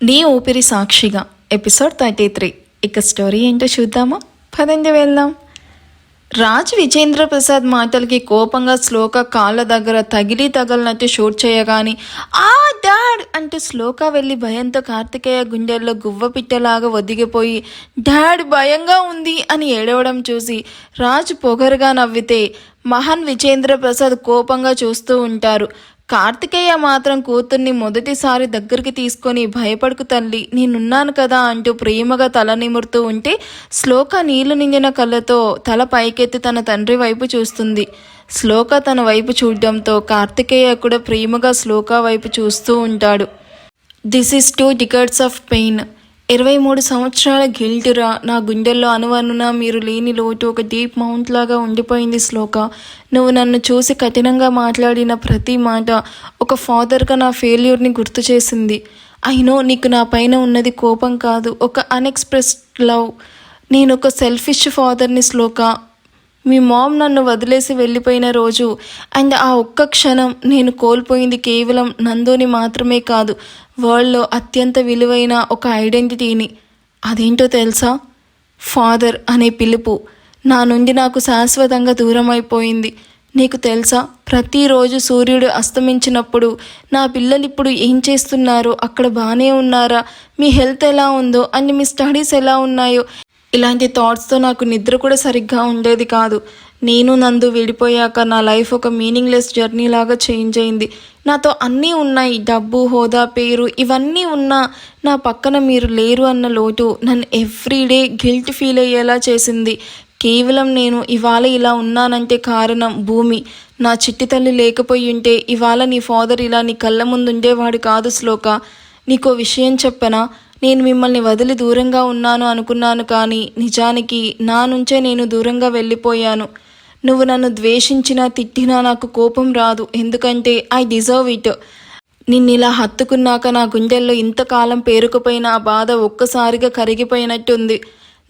నీ ఊపిరి సాక్షిగా ఎపిసోడ్ థర్టీ త్రీ ఇక స్టోరీ ఏంటో చూద్దామా? పదండి వెళ్దాం. రాజ్ విజేంద్ర ప్రసాద్ మాటలకి కోపంగా శ్లోక కాళ్ళ దగ్గర తగిలి తగలనట్టు షూట్ చేయగాని ఆ డాడ్! అంటూ శ్లోక వెళ్ళి భయంతో కార్తికేయ గుండెల్లో గువ్వ పిట్టలాగా ఒదిగిపోయి డాడ్ భయంగా ఉంది! అని ఏడవడం చూసి రాజ్ పొగరుగా నవ్వితే మహాన్ విజేంద్ర ప్రసాద్ కోపంగా చూస్తూ ఉంటారు. కార్తికేయ మాత్రం కూతుర్ని మొదటిసారి దగ్గరికి తీసుకొని భయపడుకు తల్లి నేనున్నాను కదా అంటూ ప్రేమగా తల నిమురుతూ ఉంటే శ్లోక నీళ్ళు నిండిన కళ్ళతో తల పైకెత్తి తన తండ్రి వైపు చూస్తుంది. శ్లోక తన వైపు చూడడంతో కార్తికేయ కూడా ప్రేమగా శ్లోక వైపు చూస్తూ ఉంటాడు. This is two decades of pain ఇరవై మూడు సంవత్సరాల గిల్టురా నా గుండెల్లో అనువనున మీరు లేని లోటు ఒక డీప్ మౌంట్ లాగా ఉండిపోయింది శ్లోక. నువ్వు నన్ను చూసి కఠినంగా మాట్లాడిన ప్రతి మాట ఒక ఫాదర్గా నా ఫెయిల్యూర్ని గుర్తు చేసింది. అయినో నీకు నా పైన ఉన్నది కోపం కాదు ఒక అన్ఎక్స్ప్రెస్డ్ లవ్. నేను ఒక సెల్ఫిష్ ఫాదర్ని శ్లోక. మీ మామ్ నన్ను వదిలేసి వెళ్ళిపోయిన రోజు అండ్ ఆ ఒక్క క్షణం నేను కోల్పోయింది కేవలం నందుని మాత్రమే కాదు వరల్డ్లో అత్యంత విలువైన ఒక ఐడెంటిటీని. అదేంటో తెలుసా? ఫాదర్ అనే పిలుపు. నా నుండి నాకు శాశ్వతంగా దూరం అయిపోయింది నీకు తెలుసా? ప్రతిరోజు సూర్యుడు అస్తమించినప్పుడు నా పిల్లలు ఇప్పుడు ఏం చేస్తున్నారో అక్కడ బాగానే ఉన్నారా? మీ హెల్త్ ఎలా ఉందో అండ్ మీ స్టడీస్ ఎలా ఉన్నాయో ఇలాంటి థాట్స్తో నాకు నిద్ర కూడా సరిగ్గా ఉండేది కాదు. నేను నందు విడిపోయాక నా లైఫ్ ఒక మీనింగ్లెస్ జర్నీ లాగా చేంజ్ అయింది. నాతో అన్నీ ఉన్నాయి. డబ్బు హోదా పేరు ఇవన్నీ ఉన్నా నా పక్కన మీరు లేరు అన్న లోటు నన్ను ఎవ్రీడే గిల్ట్ ఫీల్ అయ్యేలా చేసింది. కేవలం నేను ఇవాళ ఇలా ఉన్నానంటే కారణం భూమి. నా చిట్టి తల్లి లేకపోయి ఉంటే ఇవాళ నీ ఫాదర్ ఇలా నీ కళ్ళ ముందు ఉండేవాడు కాదు శ్లోక. నీకో విషయం చెప్పనా? నేను మిమ్మల్ని వదిలి దూరంగా ఉన్నాను అనుకున్నాను కానీ నిజానికి నా నుంచే నేను దూరంగా వెళ్ళిపోయాను. నువ్వు నన్ను ద్వేషించినా తిట్టినా నాకు కోపం రాదు. ఎందుకంటే ఐ డిజర్వ్ ఇట్. నిన్నిలా హత్తుకున్నాక నా గుండెల్లో ఇంతకాలం పేరుకుపోయిన ఆ బాధ ఒక్కసారిగా కరిగిపోయినట్టుంది.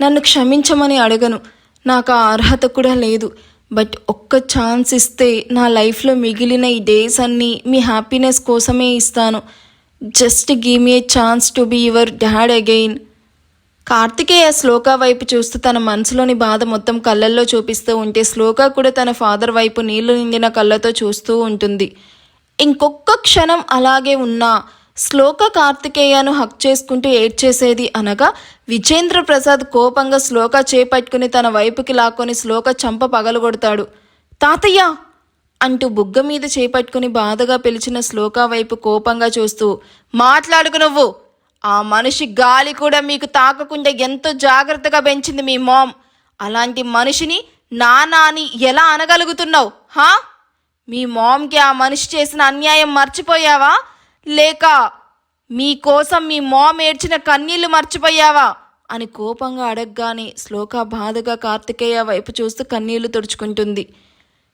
నన్ను క్షమించమని అడగను. నాకు ఆ అర్హత కూడా లేదు. బట్ ఒక్క ఛాన్స్ ఇస్తే నా లైఫ్లో మిగిలిన ఈ డేస్ అన్నీ మీ హ్యాపీనెస్ కోసమే ఇస్తాను. Just give me a chance to be your dad again Karthikeya Shloka వైపు చూస్తూ తన మనసులోని బాధ మొత్తం కళ్ళల్లో చూపిస్తూ ఉంటే శ్లోక కూడా తన ఫాదర్ వైపు నీళ్ళు నిండిన కళ్ళతో చూస్తూ ఉంటుంది. ఇంకొక క్షణం అలాగే ఉన్నా శ్లోక కార్తికేయను హక్ చేసుకుంటూ ఏడ్చేసేది అనగా విజేంద్ర ప్రసాద్ కోపంగా శ్లోక చేపట్టుకుని తన వైపుకి లాక్కొని శ్లోక చంప పగలగొడతాడు. తాతయ్య! అంటూ బుగ్గ మీద చేపట్టుకుని బాధగా పిలిచిన శ్లోక వైపు కోపంగా చూస్తూ మాట్లాడుకు నువ్వు. ఆ మనిషి గాలి కూడా మీకు తాకకుండా ఎంతో జాగ్రత్తగా పెంచింది మీ మామ్. అలాంటి మనిషిని నానా అని ఎలా అనగలుగుతున్నావు హా? మీ మామ్కి ఆ మనిషి చేసిన అన్యాయం మర్చిపోయావా? లేక మీకోసం మీ మామ్ ఏడ్చిన కన్నీళ్ళు మర్చిపోయావా? అని కోపంగా అడగగానే శ్లోక బాధగా కార్తికేయ వైపు చూస్తూ కన్నీళ్ళు తుడుచుకుంటుంది.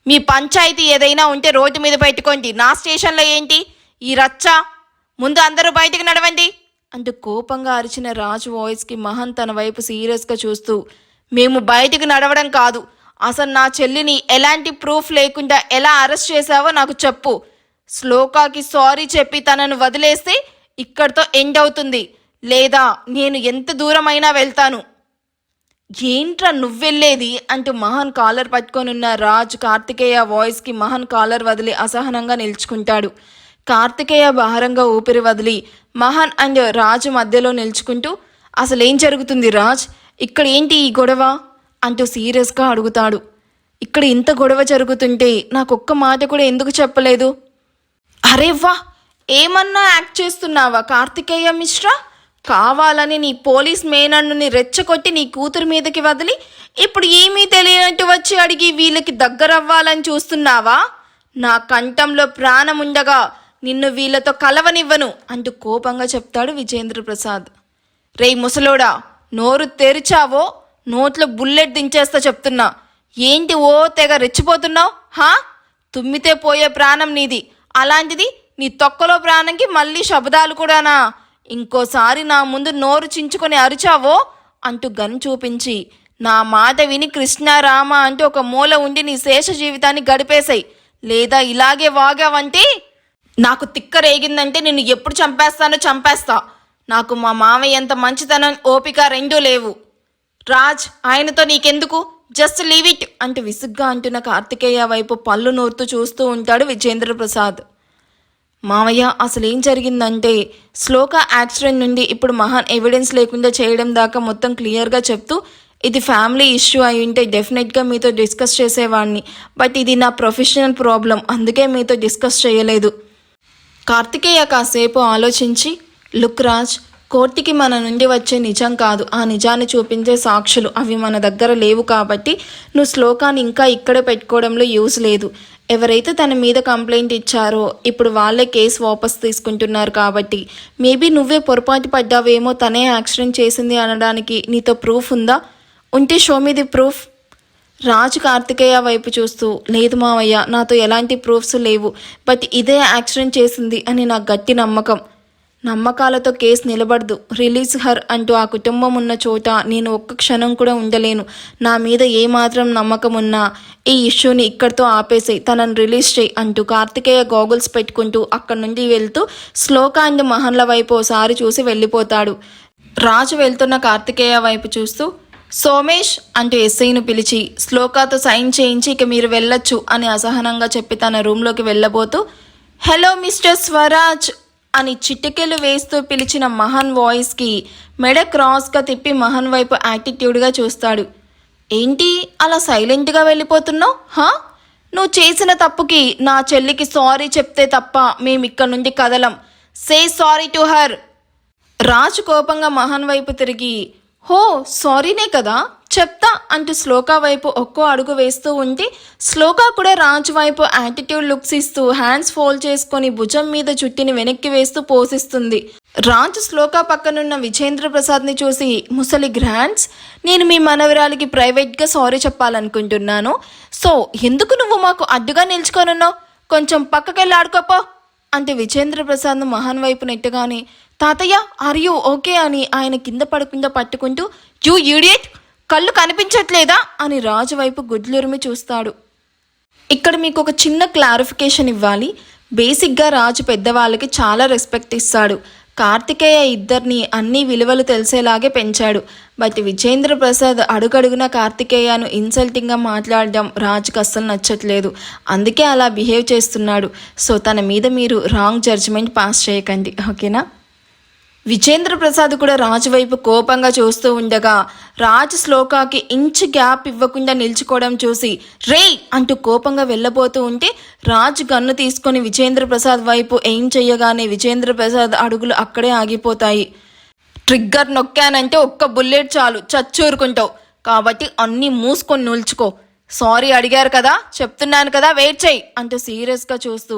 మీ పంచాయతీ ఏదైనా ఉంటే రోడ్డు మీద పెట్టుకోండి. నా స్టేషన్లో ఏంటి? ఈ రచ్చ. ముందు అందరూ బయటికి నడవండి. అంటూ కోపంగా అరిచిన రాజు వాయిస్కి మహన్ తన వైపు సీరియస్గా చూస్తూ మేము బయటికి నడవడం కాదు. అసలు నా చెల్లిని ఎలాంటి ప్రూఫ్ లేకుండా ఎలా అరెస్ట్ చేశావో నాకు చెప్పు. శ్లోకాకి సారీ చెప్పి తనను వదిలేస్తే ఇక్కడితో ఎండ్ అవుతుంది. లేదా నేను ఎంత దూరమైనా వెళ్తాను. ఏంట్రా నువ్వెళ్ళేది? అంటూ మహాన్ కాలర్ పట్టుకొనున్న రాజ్ కార్తికేయ వాయిస్కి మహాన్ కాలర్ వదిలి అసహనంగా నిల్చుకుంటాడు. కార్తికేయ భారంగా ఊపిరి వదిలి మహాన్ అండ్ రాజు మధ్యలో నిల్చుకుంటూ అసలేం జరుగుతుంది రాజ్? ఇక్కడ ఏంటి ఈ గొడవ? అంటూ సీరియస్గా అడుగుతాడు. ఇక్కడ ఇంత గొడవ జరుగుతుంటే నాకొక్క మాట కూడా ఎందుకు చెప్పలేదు? అరే వా ఏమన్నా యాక్ట్ చేస్తున్నావా కార్తికేయ మిశ్రా? కావాలని నీ పోలీస్ మేనన్నుని రెచ్చగొట్టి నీ కూతురు మీదకి వదిలి ఇప్పుడు ఏమీ తెలియనట్టు వచ్చి అడిగి వీళ్ళకి దగ్గరవ్వాలని చూస్తున్నావా? నా కంఠంలో ప్రాణం ఉండగా నిన్ను వీళ్ళతో కలవనివ్వను అంటూ కోపంగా చెప్తాడు విజేంద్ర ప్రసాద్. రేయ్ ముసలోడా నోరు తెరిచావో? నోట్లో బుల్లెట్ దించేస్తా చెప్తున్నా. ఏంటి ఓ తెగ రెచ్చిపోతున్నావు? హా? తుమ్మితే పోయే ప్రాణం నీది. అలాంటిది నీ తొక్కలో ప్రాణంకి మళ్ళీ శబ్దాలు కూడానా? ఇంకోసారి నా ముందు నోరు చించుకొని అరిచావో అంటూ గన్ చూపించి నా మాట విని కృష్ణారామ అంటూ ఒక మూల ఉండి నీ శేష జీవితాన్ని గడిపేశాయి. లేదా ఇలాగే వాగావంటే? నాకు తిక్క రేగిందంటే నిన్ను ఎప్పుడు చంపేస్తానో చంపేస్తా. నాకు మా మామయ్య ఎంత మంచితనం ఓపిక రెండూ లేవు. రాజ్ ఆయనతో నీకెందుకు? జస్ట్ లీవ్ ఇట్ అంటూ విసుగ్గా అంటున్న కార్తికేయ వైపు పళ్ళు నూరుతూ చూస్తూ ఉంటాడు విజేంద్ర ప్రసాద్ మావయ్య అసలు ఏం జరిగిందంటే శ్లోక యాక్సిడెంట్ నుండి ఇప్పుడు మహాన్ ఎవిడెన్స్ లేకుండా చేయడం దాకా మొత్తం క్లియర్గా చెప్తూ ఇది ఫ్యామిలీ ఇష్యూ అయి ఉంటే డెఫినెట్గా మీతో డిస్కస్ చేసేవాడిని బట్ ఇది నా ప్రొఫెషనల్ ప్రాబ్లం అందుకే మీతో డిస్కస్ చేయలేదు. కార్తికేయ కాసేపు ఆలోచించి లుక్ రాజ్ కోర్టుకి మన నుండి వచ్చే నిజం కాదు. ఆ నిజాన్ని చూపించే సాక్షులు అవి మన దగ్గర లేవు కాబట్టి నువ్వు శ్లోకాన్ని ఇంకా ఇక్కడే పెట్టుకోవడంలో యూజ్ లేదు. ఎవరైతే తన మీద కంప్లైంట్ ఇచ్చారో ఇప్పుడు వాళ్ళే కేసు వాపస్ తీసుకుంటున్నారు కాబట్టి మేబీ నువ్వే పొరపాటు పడ్డావేమో తనే యాక్సిడెంట్ చేసింది అనడానికి నీతో ప్రూఫ్ ఉందా? ఉంటే show me the proof. Raju Karthikeya వైపు చూస్తూ లేదు మావయ్య నాతో ఎలాంటి ప్రూఫ్స్ లేవు బట్ ఇదే యాక్సిడెంట్ చేసింది అని నాకు గట్టి నమ్మకం. నమ్మకాలతో కేసు నిలబడదు. రిలీజ్ హర్ అంటూ ఆ కుటుంబం ఉన్న చోట నేను ఒక్క క్షణం కూడా ఉండలేను. నా మీద ఏమాత్రం నమ్మకం ఉన్నా ఈ ఇష్యూని ఇక్కడితో ఆపేసేయి తనను రిలీజ్ చేయి అంటూ కార్తికేయ గోగుల్స్ పెట్టుకుంటూ అక్కడి నుండి వెళ్తూ శ్లోక అండ్ మహన్ల వైపు ఓసారి చూసి వెళ్ళిపోతాడు. రాజు వెళ్తున్న కార్తికేయ వైపు చూస్తూ సోమేష్ అంటూ ఎస్ఐను పిలిచి శ్లోకాతో సైన్ చేయించి ఇక మీరు వెళ్ళొచ్చు అని అసహనంగా చెప్పి తన రూమ్లోకి వెళ్ళబోతూ హలో మిస్టర్ స్వరాజ్! అని చిటికెలు వేస్తూ పిలిచిన మహన్ వాయిస్కి మెడ క్రాస్గా తిప్పి మహన్ వైపు యాటిట్యూడ్గా చూస్తాడు. ఏంటి అలా సైలెంట్గా వెళ్ళిపోతున్నావు? హా? నువ్వు చేసిన తప్పుకి నా చెల్లికి సారీ చెప్తే తప్ప మేము ఇక్కడ నుండి కదలం. Say sorry to her. Raju కోపంగా మహాన్ వైపు తిరిగి హో సారీనే కదా? చెప్తా అంటూ శ్లోక వైపు ఒక్కో అడుగు వేస్తూ ఉంటే శ్లోక కూడా రాజు వైపు యాటిట్యూడ్ లుక్స్ ఇస్తూ హ్యాండ్స్ ఫోల్డ్ చేసుకొని భుజం మీద చుట్టిని వెనక్కి వేస్తూ పోషిస్తుంది. రాజు శ్లోక పక్కనున్న విజేంద్ర ప్రసాద్ని చూసి ముసలి గ్రాండ్స్ నేను మీ మనవరాలికి ప్రైవేట్గా సారీ చెప్పాలనుకుంటున్నాను. సో ఎందుకు నువ్వు మాకు అడ్డుగా నిల్చుకొనున్నావు? కొంచెం పక్కకెళ్ళి ఆడుకోపో అంటే విజేంద్ర ప్రసాద్ మహాన్ వైపు నెట్టగానే తాతయ్య ఆర్ యూ ఓకే అని ఆయన కింద పడకుండా పట్టుకుంటూ యూ ఈడియట్ కళ్ళు కనిపించట్లేదా? అని రాజు వైపు గుడ్లురిమి చూస్తాడు. ఇక్కడ మీకు ఒక చిన్న క్లారిఫికేషన్ ఇవ్వాలి. బేసిక్గా రాజు పెద్దవాళ్ళకి చాలా రెస్పెక్ట్ ఇస్తాడు. కార్తికేయ ఇద్దరిని అన్ని విలువలు తెలిసేలాగే పెంచాడు. బట్ విజేంద్ర ప్రసాద్ అడుగడుగున కార్తికేయను ఇన్సల్టింగ్గా మాట్లాడడం రాజుకు అస్సలు నచ్చట్లేదు. అందుకే అలా బిహేవ్ చేస్తున్నాడు. సో తన మీద మీరు రాంగ్ జడ్జిమెంట్ పాస్ చేయకండి. ఓకేనా? విజేంద్ర ప్రసాద్ కూడా రాజు వైపు కోపంగా చూస్తూ ఉండగా రాజు శ్లోకాకి ఇంచ్ గ్యాప్ ఇవ్వకుండా నిల్చుకోవడం చూసి రే అంటూ కోపంగా వెళ్ళబోతూ ఉంటే రాజు గన్ను తీసుకొని విజేంద్ర ప్రసాద్ వైపు ఏం చెయ్యగానే విజేంద్ర ప్రసాద్ అడుగులు అక్కడే ఆగిపోతాయి. ట్రిగ్గర్ నొక్కానంటే ఒక్క బుల్లెట్ చాలు చచ్చూరుకుంటావు. కాబట్టి అన్నీ మూసుకొని నిల్చుకో. సారీ అడిగారు కదా చెప్తున్నాను కదా వెయిట్ చేయి అంటూ సీరియస్గా చూస్తూ.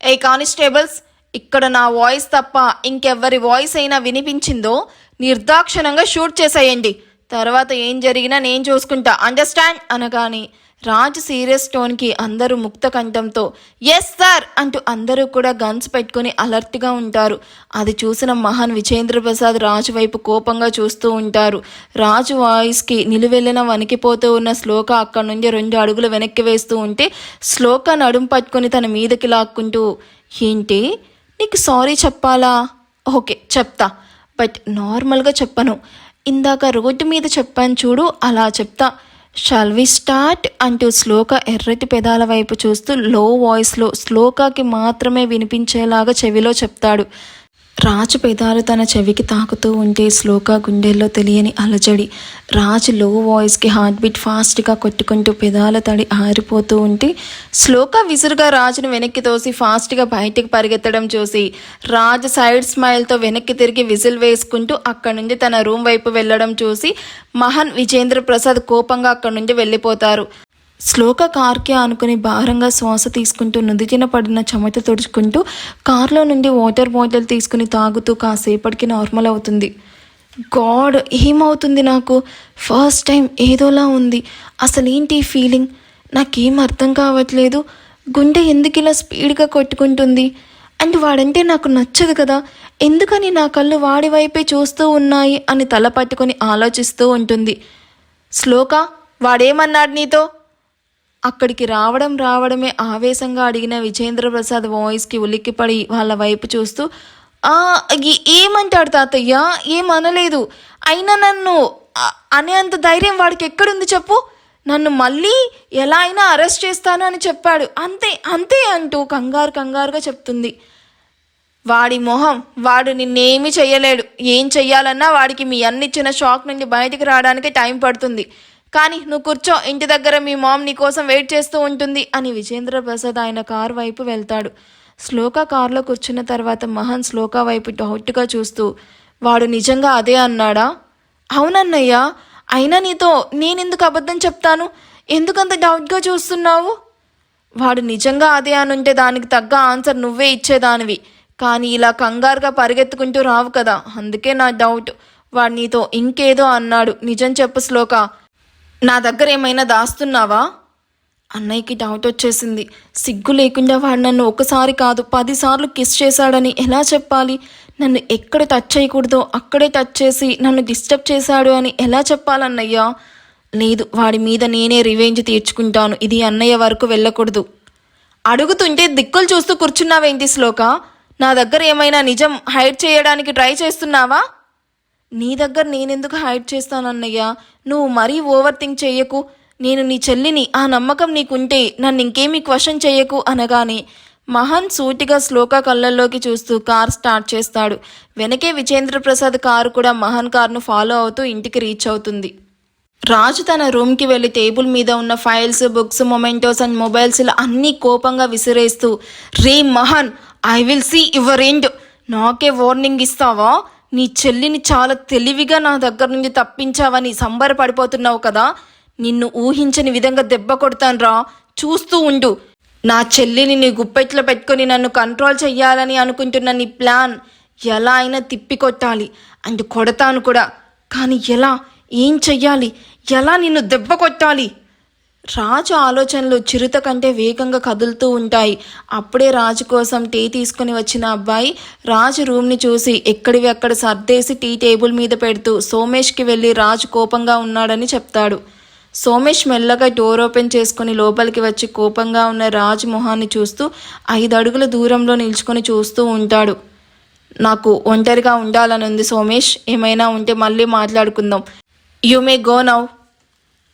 Hey constables! ఇక్కడ నా వాయిస్ తప్ప ఇంకెవ్వరి వాయిస్ అయినా వినిపించిందో నిర్దాక్షణంగా షూట్ చేసేయండి. తర్వాత ఏం జరిగినా నేను చూసుకుంటా. అండర్స్టాండ్? అనగానే రాజు సీరియస్ టోన్కి అందరూ ముక్త కంఠంతో ఎస్ సార్ అంటూ అందరూ కూడా గన్స్ పెట్టుకుని అలర్ట్గా ఉంటారు. అది చూసిన మహాన్ విజేంద్ర ప్రసాద్ రాజు వైపు కోపంగా చూస్తూ ఉంటారు. రాజు వాయిస్కి నిలువెళ్ళిన వణికిపోతూ ఉన్న శ్లోక అక్కడి నుండి రెండు అడుగులు వెనక్కి వేస్తూ ఉంటే శ్లోక నడుం పట్టుకుని తన మీదకి లాక్కుంటూ ఏంటి? నీకు సారీ చెప్పాలా? ఓకే చెప్తా. బట్ నార్మల్గా చెప్పను. ఇందాక రోడ్డు మీద చెప్పాను చూడు అలా చెప్తా. షాల్ వి స్టార్ట్ అంటూ శ్లోక ఎర్రటి పెదాల వైపు చూస్తూ లో వాయిస్లో శ్లోకాకి మాత్రమే వినిపించేలాగా చెవిలో చెప్తాడు. రాజు పెదాలు తన చెవికి తాకుతూ ఉంటే శ్లోక గుండెల్లో తెలియని అలజడి. రాజు లో వాయిస్కి హార్ట్ బీట్ ఫాస్ట్గా కొట్టుకుంటూ పెదాల తడి ఆరిపోతూ ఉంటే శ్లోక విసురుగా రాజును వెనక్కి తోసి ఫాస్ట్గా బయటికి పరిగెత్తడం చూసి రాజు సైడ్ స్మైల్తో వెనక్కి తిరిగి విజిల్ వేసుకుంటూ అక్కడి నుండి తన రూమ్ వైపు వెళ్ళడం చూసి మహన్ విజేంద్ర ప్రసాద్ కోపంగా అక్కడి నుండి వెళ్ళిపోతారు. శ్లోక కార్కి అనుకుని భారంగా శ్వాస తీసుకుంటూ నుదిటిన పడిన చెమట తుడుచుకుంటూ కార్లో నుండి వాటర్ బాటిల్ తీసుకుని తాగుతూ కాసేపటికి నార్మల్ అవుతుంది. గాడ్ ఏమవుతుంది నాకు? ఫస్ట్ టైం ఏదోలా ఉంది. అసలేంటి ఫీలింగ్? నాకేం అర్థం కావట్లేదు. గుండె ఎందుకు ఇలా స్పీడ్గా కొట్టుకుంటుంది? అండ్ వాడంటే నాకు నచ్చదు కదా. ఎందుకని నా కళ్ళు వాడి వైపే చూస్తూ ఉన్నాయి అని తల పట్టుకొని ఆలోచిస్తూ ఉంటుంది. శ్లోక వాడేమన్నాడు నీతో? అక్కడికి రావడం రావడమే ఆవేశంగా అడిగిన విజేంద్ర ప్రసాద్ వాయిస్కి ఉలిక్కిపడి వాళ్ళ వైపు చూస్తూ ఏమంటాడు తాతయ్య? ఏమనలేదు అయినా నన్ను అనే అంత ధైర్యం వాడికి ఎక్కడుంది చెప్పు. నన్ను మళ్ళీ ఎలా అయినా అరెస్ట్ చేస్తాను అని చెప్పాడు. అంతే అంతే అంటూ కంగారు కంగారుగా చెప్తుంది. వాడి మొహం వాడు నిన్నేమీ చెయ్యలేడు. ఏం చెయ్యాలన్నా వాడికి మీ అన్నిచ్చిన షాక్ నుండి బయటికి రావడానికి టైం పడుతుంది. కానీ నువ్వు కూర్చో ఇంటి దగ్గర మీ మామ్ నీ కోసం వెయిట్ చేస్తూ ఉంటుంది అని విజేంద్ర ప్రసాద్ ఆయన కార్ వైపు వెళ్తాడు. శ్లోక కారులో కూర్చున్న తర్వాత మహన్ శ్లోక వైపు డౌట్గా చూస్తూ వాడు నిజంగా అదే అన్నాడా? అవునన్నయ్యా అయినా నీతో నేనెందుకు అబద్ధం చెప్తాను? ఎందుకంత డౌట్గా చూస్తున్నావు? వాడు నిజంగా అదే అనుంటే దానికి తగ్గ ఆన్సర్ నువ్వే ఇచ్చేదానివి. కానీ ఇలా కంగారుగా పరిగెత్తుకుంటూ రావు కదా అందుకే నా డౌట్. వాడు నీతో ఇంకేదో అన్నాడు. నిజం చెప్పు శ్లోక. నా దగ్గర ఏమైనా దాస్తున్నావా? అన్నయ్యకి డౌట్ వచ్చేసింది. సిగ్గు లేకుండా వాడు నన్ను ఒకసారి కాదు పదిసార్లు కిస్ చేశాడని ఎలా చెప్పాలి? నన్ను ఎక్కడ టచ్ చేయకూడదో అక్కడే టచ్ చేసి నన్ను డిస్టర్బ్ చేశాడు అని ఎలా చెప్పాలన్నయ్యా? లేదు వాడి మీద నేనే రివెంజ్ తీర్చుకుంటాను. ఇది అన్నయ్య వరకు వెళ్ళకూడదు. అడుగుతుంటే దిక్కులు చూస్తూ కూర్చున్నావేంటి శ్లోక? నా దగ్గర ఏమైనా నిజం హైడ్ చేయడానికి ట్రై చేస్తున్నావా? నీ దగ్గర నేనెందుకు హైడ్ చేస్తానన్నయ్య? నువ్వు మరీ ఓవర్ థింక్ చెయ్యకు. నేను నీ చెల్లిని ఆ నమ్మకం నీకుంటే నన్ను ఇంకేమీ క్వశ్చన్ చెయ్యకు అనగానే మహన్ సూటిగా శ్లోక కళ్ళల్లోకి చూస్తూ కార్ స్టార్ట్ చేస్తాడు. వెనకే విజేంద్ర ప్రసాద్ కారు కూడా మహన్ కార్ను ఫాలో అవుతూ ఇంటికి రీచ్ అవుతుంది. రాజు తన రూమ్కి వెళ్ళి టేబుల్ మీద ఉన్న files books mementos and mobiles ఇలా అన్నీ కోపంగా విసిరేస్తూ రే Mahan I will see your end నాకే వార్నింగ్ ఇస్తావా? నీ చెల్లిని చాలా తెలివిగా నా దగ్గర నుంచి తప్పించావని సంబరపడిపోతున్నావు కదా. నిన్ను ఊహించని విధంగా దెబ్బ కొడతాను రా చూస్తూ ఉండు. నా చెల్లిని నీ గుప్పెట్లో పెట్టుకొని నన్ను కంట్రోల్ చెయ్యాలని అనుకుంటున్న నీ ప్లాన్ ఎలా అయినా తిప్పికొట్టాలి. అండ్ కొడతాను కూడా. కానీ ఎలా? ఏం చెయ్యాలి? ఎలా నిన్ను దెబ్బ కొట్టాలి? రాజు ఆలోచనలు చిరుత కంటే వేగంగా కదులుతూ ఉంటాయి. అప్పుడే రాజు కోసం టీ తీసుకుని వచ్చిన అబ్బాయి రాజు రూమ్ని చూసి ఎక్కడివి అక్కడ సర్దేసి టీ టేబుల్ మీద పెడుతూ సోమేష్కి వెళ్ళి రాజు కోపంగా ఉన్నాడని చెప్తాడు. సోమేష్ మెల్లగా డోర్ ఓపెన్ చేసుకుని లోపలికి వచ్చి కోపంగా ఉన్న రాజు మొహాన్ని చూస్తూ ఐదు అడుగుల దూరంలో నిల్చుకొని చూస్తూ ఉంటాడు. నాకు ఒంటరిగా ఉండాలని ఉంది సోమేష్ ఏమైనా ఉంటే మళ్ళీ మాట్లాడుకుందాం. You may go now.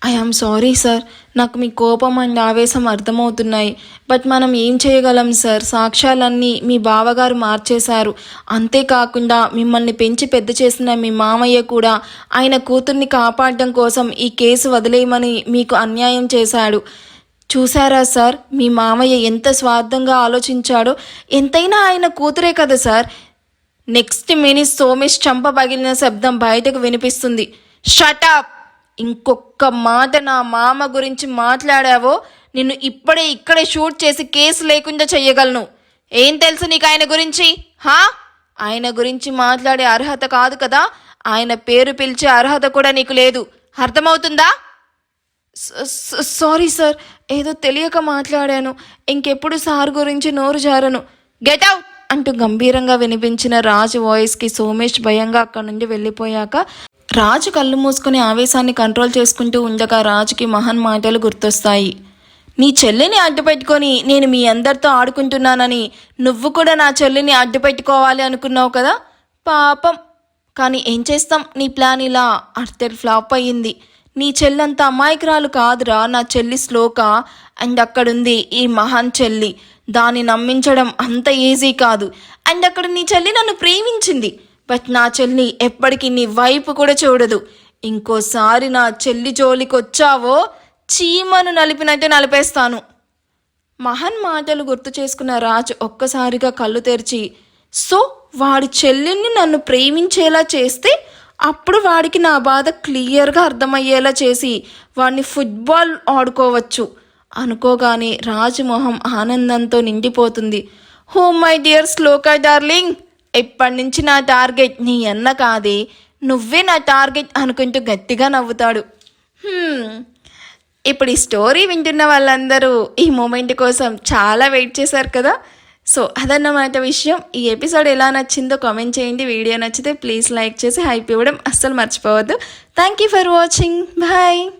I sorry sir నాకు మీ కోపం అండ్ ఆవేశం అర్థమవుతున్నాయి. బట్ మనం ఏం చేయగలం సార్ సాక్ష్యాలన్నీ మీ బావగారు మార్చేశారు. అంతేకాకుండా మిమ్మల్ని పెంచి పెద్ద చేసిన మీ మామయ్య కూడా ఆయన కూతుర్ని కాపాడడం కోసం ఈ కేసు వదిలేయమని మీకు అన్యాయం చేశాడు. చూసారా సార్ మీ మామయ్య ఎంత స్వార్థంగా ఆలోచించాడో. ఎంతైనా ఆయన కూతురే కదా సార్ నెక్స్ట్ మినిట్ సోమేష్ చంప పగిలిన శబ్దం బయటకు వినిపిస్తుంది. షటప్ ఇంకొక మాట నా మామ గురించి మాట్లాడావో నిన్ను ఇప్పుడే ఇక్కడే షూట్ చేసి కేసు లేకుండా చెయ్యగలను. ఏం తెలుసు నీకు ఆయన గురించి? హా? ఆయన గురించి మాట్లాడే అర్హత కాదు కదా. ఆయన పేరు పిలిచే అర్హత కూడా నీకు లేదు. అర్థమవుతుందా? స- సారీ సార్ ఏదో తెలియక మాట్లాడాను. ఇంకెప్పుడు సార్ గురించి నోరు జారను. Get out! అంటూ గంభీరంగా వినిపించిన రాజు వాయిస్కి సోమేష్ భయంగా అక్కడి నుండి వెళ్ళిపోయాక రాజు కళ్ళు మూసుకుని ఆవేశాన్ని కంట్రోల్ చేసుకుంటూ ఉండగా రాజుకి మహన్ మాటలు గుర్తొస్తాయి. నీ చెల్లిని అడ్డుపెట్టుకొని నేను మీ అందరితో ఆడుకుంటున్నానని నువ్వు కూడా నా చెల్లిని అడ్డుపెట్టుకోవాలి అనుకున్నావు కదా? పాపం. కానీ ఏం చేస్తాం? నీ ప్లాన్ ఇలా. అర్థర్ ఫ్లాప్ అయ్యింది. నీ చెల్లంత అమాయకురాలు కాదురా నా చెల్లి శ్లోక. అండ్ అక్కడుంది ఈ మహాన్ చెల్లి. దాన్ని నమ్మించడం అంత ఈజీ కాదు. అండ్ అక్కడ నీ చెల్లి నన్ను ప్రేమించింది. బట్ నా చెల్లి ఎప్పటికీ నీ వైపు కూడా చూడదు. ఇంకోసారి నా చెల్లి జోలికొచ్చావో చీమను నలిపినట్టే నలిపేస్తాను. మహన్ మాటలు గుర్తు చేసుకున్న రాజు ఒక్కసారిగా కళ్ళు తెరిచి సో వాడి చెల్లిని నన్ను ప్రేమించేలా చేస్తే అప్పుడు వాడికి నా బాధ క్లియర్గా అర్థమయ్యేలా చేసి వాడిని ఫుట్బాల్ ఆడుకోవచ్చు. అనుకోగానే రాజు మొహం ఆనందంతో నిండిపోతుంది. Oh my dear shloka darling! ఇప్పటి నుంచి నా టార్గెట్ నీ అన్న కాదే నువ్వే నా టార్గెట్ అనుకుంటూ గట్టిగా నవ్వుతాడు. ఇప్పుడు ఈ స్టోరీ వింటున్న వాళ్ళందరూ ఈ మూమెంట్ కోసం చాలా వెయిట్ చేశారు కదా. సో అదన్నమాట విషయం. ఈ ఎపిసోడ్ ఎలా నచ్చిందో కామెంట్ చేయండి. వీడియో నచ్చితే ప్లీజ్ లైక్ చేసి హైప్ ఇవ్వడం అస్సలు మర్చిపోవద్దు. Thank you for watching. Bye.